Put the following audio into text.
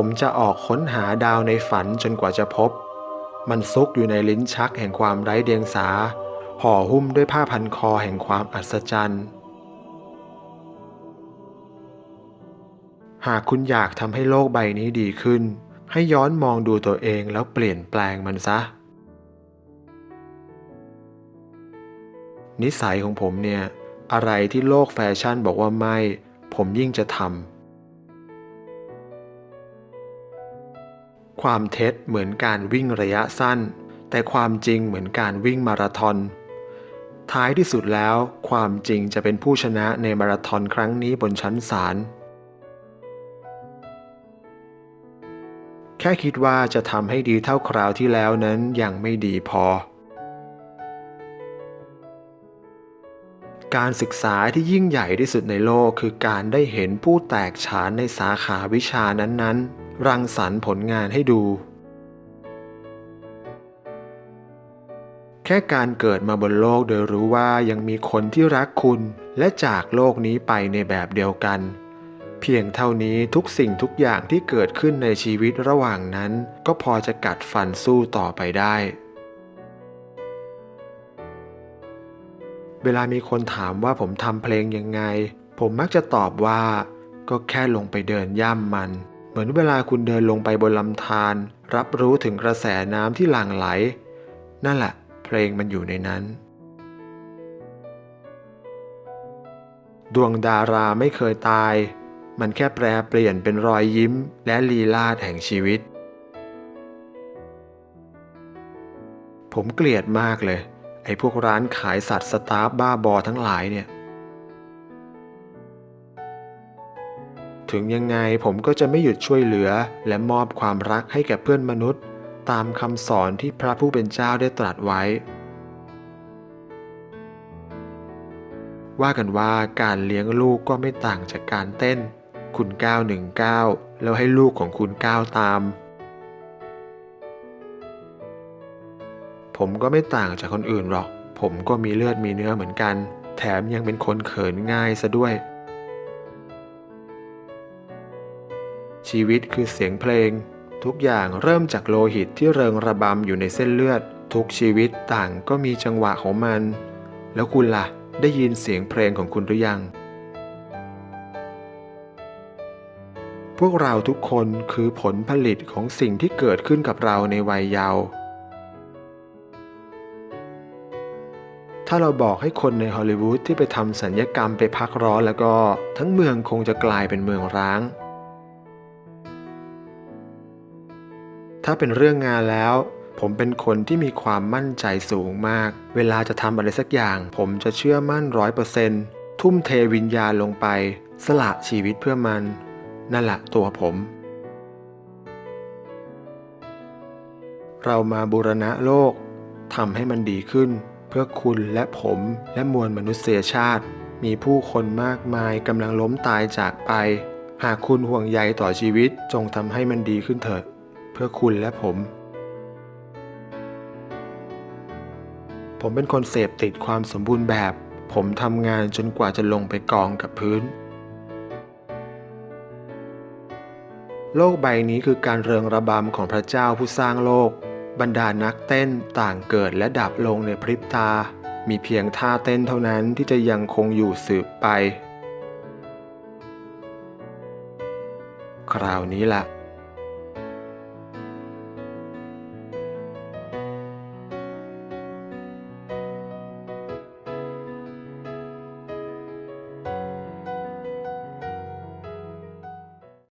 ผมจะออกค้นหาดาวในฝันจนกว่าจะพบ มันซุกอยู่ในลิ้นชักแห่งความไร้เดียงสา ห่อหุ้มด้วยผ้าพันคอแห่งความอัศจรรย์ หากคุณอยากทำให้โลกใบนี้ดีขึ้น ให้ย้อนมองดูตัวเองแล้วเปลี่ยนแปลงมันซะ นิสัยของผมเนี่ย อะไรที่โลกแฟชั่นบอกว่าไม่ ผมยิ่งจะทำ ความเท็จเหมือนการวิ่งระยะสั้น แต่ความจริงเหมือนการวิ่งมาราธอน ท้ายที่สุดแล้ว ความจริงจะเป็นผู้ชนะในมาราธอนครั้งนี้บนชั้นศาล แค่คิดว่าจะทำให้ดีเท่าคราวที่แล้วนั้นยังไม่ดีพอ การศึกษาที่ยิ่งใหญ่ที่สุดในโลกคือการได้เห็นผู้แตกฉานในสาขาวิชานั้นๆ รังสรรค์ผลงานให้ดู แค่การเกิดมาบนโลกโดยรู้ว่ายังมีคนที่รักคุณและจากโลกนี้ไปในแบบเดียวกัน เพียงเท่านี้ทุกสิ่งทุกอย่างที่เกิดขึ้นในชีวิตระหว่างนั้น ก็พอจะกัดฟันสู้ต่อไปได้เวลามีคนถามว่าผมทำเพลงยังไง ผมมักจะตอบว่า ก็แค่ลงไปเดินย่ำมัน เหมือนเวลาคุณเดินลงไปบนลำธารรับรู้ถึงกระแสน้ำที่หลั่งไหล นั่นแหละ เพลงมันอยู่ในนั้น ดวงดาราไม่เคยตาย มันแค่แปรเปลี่ยนเป็นรอยยิ้ม และลีลาดแห่งชีวิต ผมเกลียดมากเลย ไอ้พวกร้านขายสัตว์สตาร์ฟบ้าบอทั้งหลายเนี่ย ถึงยังไงผมก็จะไม่หยุดช่วยเหลือ และมอบความรักให้แก่เพื่อนมนุษย์ ตามคำสอนที่พระผู้เป็นเจ้าได้ตรัสไว้ ว่ากันว่าการเลี้ยงลูกก็ไม่ต่างจากการเต้น คุณก้าวหนึ่งก้าวแล้วให้ลูกของคุณก้าวตาม ผมก็ไม่ต่างจากคนอื่นหรอก ผมก็มีเลือดมีเนื้อเหมือนกัน แถมยังเป็นคนเขินง่ายซะด้วย ชีวิตคือเสียงเพลง ทุกอย่างเริ่มจากโลหิตที่เริงระบำอยู่ในเส้นเลือด ทุกชีวิตต่างก็มีจังหวะของมัน แล้วคุณล่ะ ได้ยินเสียงเพลงของคุณหรือยัง พวกเราทุกคนคือผลผลิตของสิ่งที่เกิดขึ้นกับเราในวัยเยาว์ถ้าเราบอกให้คนในฮอลลีวูดที่ไปทำสัญญกรรมไปพักร้อนแล้วก็ ทั้งเมืองคงจะกลายเป็นเมืองร้าง ถ้าเป็นเรื่องงานแล้ว ผมเป็นคนที่มีความมั่นใจสูงมาก เวลาจะทำอะไรสักอย่าง ผมจะเชื่อมั่นร้อยเปอร์เซนต์ทุ่มเทวิญญาณลงไป สละชีวิตเพื่อมัน นั่นแหละตัวผม เรามาบูรณะโลกทำให้มันดีขึ้น เพื่อคุณและผมและมวลมนุษยชาติ มีผู้คนมากมายกำลังล้มตายจากไป หากคุณห่วงใยต่อชีวิตจงทำให้มันดีขึ้นเถิด เพื่อคุณและผม ผมเป็นคนเสพติดความสมบูรณ์แบบ ผมทำงานจนกว่าจะลงไปกองกับพื้น โลกใบนี้คือการเริงระบำของพระเจ้าผู้สร้างโลก บรรดานักเต้นต่างเกิดและดับลงในพริบตา มีเพียงท่าเต้นเท่านั้นที่จะยังคงอยู่สืบไป คราวนี้ละ่ะ